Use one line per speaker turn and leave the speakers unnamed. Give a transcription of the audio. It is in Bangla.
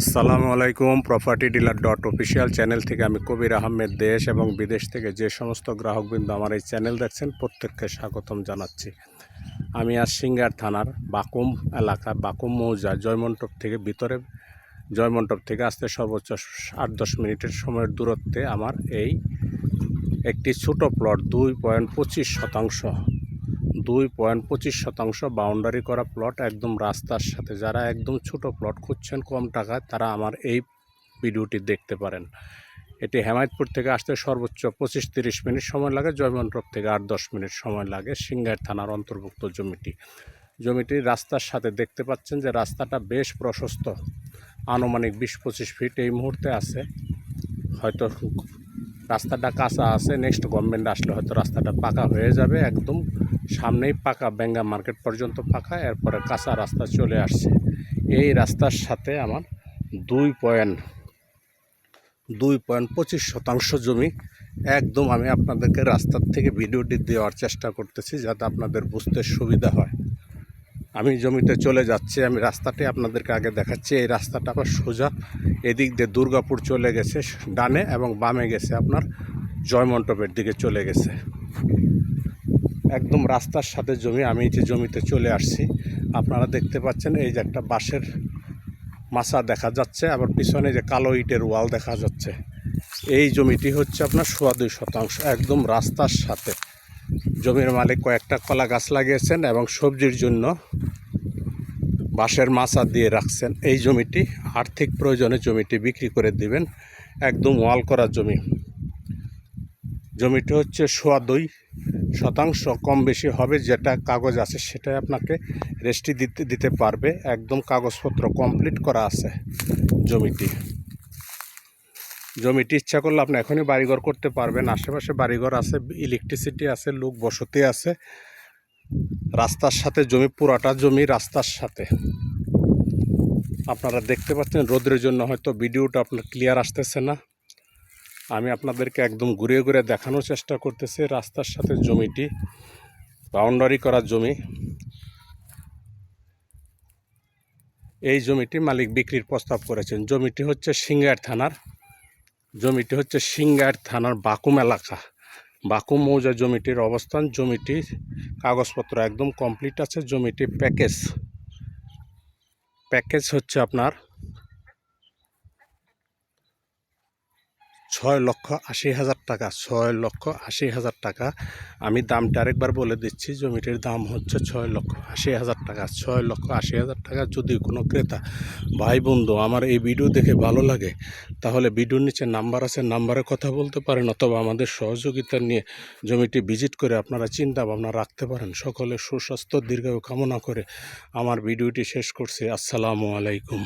আসসালামু আলাইকুম property dealer dot official channel থেকে আমি কবির আহমেদ, দেশ এবং বিদেশ থেকে যে সমস্ত গ্রাহকবৃন্দ আমার এই চ্যানেল দেখছেন, প্রত্যেককে স্বাগতম জানাচ্ছি। আমি আজ সিঙ্গার থানার বাকুম এলাকা, বাকুম মৌজা, জয়মন্টপ থেকে, ভিতরে জয়মন্টপ থেকে আসতে সর্বোচ্চ আট দশ মিনিটের সময়ের দূরত্বে আমার এই একটি ছোট প্লট দুই পয়েন্ট পঁচিশ শতাংশ দুই পয়েন্ট পঁচিশ শতাংশ বাউন্ডারি করা প্লট একদম রাস্তার সাথে। যারা একদম ছোট প্লট খুঁজছেন কম টাকায়, তারা আমার এই ভিডিওটি দেখতে পারেন। এটি হেমায়তপুর থেকে আসতে সর্বোচ্চ পঁচিশ তিরিশ মিনিট সময় লাগে জয়মন্টপ থেকে আট দশ মিনিট সময় লাগে সিঙ্গার থানার অন্তর্ভুক্ত জমিটি। জমিটি রাস্তার সাথে দেখতে পাচ্ছেন যে রাস্তাটা বেশ প্রশস্ত। আনুমানিক বিশ পঁচিশ ফিট এই মুহূর্তে আছে। হয়তো রাস্তাটা কাঁচা আছে নেক্সট গভর্নমেন্ট আসলে হয়তো রাস্তাটা পাকা হয়ে যাবে, একদম সামনেই পাকা বেঙ্গা মার্কেট পর্যন্ত পাকা, এরপরে কাঁচা রাস্তা চলে আসছে। এই রাস্তার সাথে আমার দুই পয়েন্ট দুই পয়েন্ট পঁচিশ শতাংশ জমি একদম আমি আপনাদেরকে রাস্তার থেকে ভিডিওটি দেওয়ার চেষ্টা করতেছি যাতে আপনাদের বুঝতে সুবিধা হয়। আমি জমিতে চলে যাচ্ছি, আমি রাস্তাটি আপনাদেরকে আগে দেখাচ্ছি। এই রাস্তাটা আবার সোজা এদিক দিয়ে দুর্গাপুর চলে গেছে, ডানে এবং বামে গেছে আপনার জয়মণ্ডপের দিকে চলে গেছে। একদম রাস্তার সাথে জমি, আমি যে জমিতে চলে আসছি, আপনারা দেখতে পাচ্ছেন এই যে একটা বাঁশের মাচা দেখা যাচ্ছে, আবার পিছনে যে কালো ইটের ওয়াল দেখা যাচ্ছে। এই জমিটি হচ্ছে আপনার সোয়া দুই শতাংশ, একদম রাস্তার সাথে। জমির মালিক কয়েকটা কলা গাছ লাগিয়েছেন এবং সবজির জন্য বাঁশের মাছা দিয়ে রাখছেন। এই জমিটি আর্থিক প্রয়োজনে জমিটি বিক্রি করে দিবেন, একদম ওয়াল করা জমি। জমিটি হচ্ছে সোয়া দুই শতাংশ কম বেশি হবে, যেটা কাগজ আছে সেটাই আপনাকে রেস্টি দিতে দিতে পারবে। একদম কাগজপত্র কমপ্লিট করা আছে জমিটি। জমিটি ইচ্ছা করলে আপনি এখনই বাড়িঘর করতে পারবেন। আশেপাশে বাড়িঘর আছে ইলেকট্রিসিটি আছে, লোক বসতি আছে। রাস্তার সাথে জমি, পুরাটা জমি রাস্তার সাথে। আপনারা দেখতে পাচ্ছেন রোদের জন্য হয়তো ভিডিওটা আপনার ক্লিয়ার আসতেছে না। আমি আপনাদেরকে একদম ঘুরিয়ে ঘুরে দেখানোর চেষ্টা করতেছি রাস্তার সাথে জমিটি বাউন্ডারি করা জমি। এই জমিটি মালিক বিক্রির প্রস্তাব করেছেন। জমিটি হচ্ছে সিঙ্গার থানার, জমিটি হচ্ছে সিঙ্গার থানার বাকুম এলাকা। বাকুম মৌজা জমিটির অবস্থান জমিটি কাগজপত্র একদম কমপ্লিট আছে জমিটি প্যাকেজ। প্যাকেজ হচ্ছে আপনার ছয় লক্ষ আশি হাজার টাকা, ছয় লক্ষ আশি হাজার টাকা। আমি দামটা আরেকবার বলে দিচ্ছি, জমিটির দাম হচ্ছে ছয় লক্ষ আশি হাজার টাকা। ছয় লক্ষ আশি হাজার টাকা যদি কোনো ক্রেতা ভাই বন্ধু আমার এই ভিডিও দেখে ভালো লাগে, তাহলে ভিডিওর নিচে নাম্বার আছে, নাম্বারে কথা বলতে পারেন অথবা আমাদের সহযোগিতা নিয়ে জমিটি ভিজিট করে আপনারা চিন্তা ভাবনা রাখতে পারেন। সকলে সুস্বাস্থ্য, দীর্ঘায়ু কামনা করে আমার ভিডিওটি শেষ করছি। আসসালামু আলাইকুম।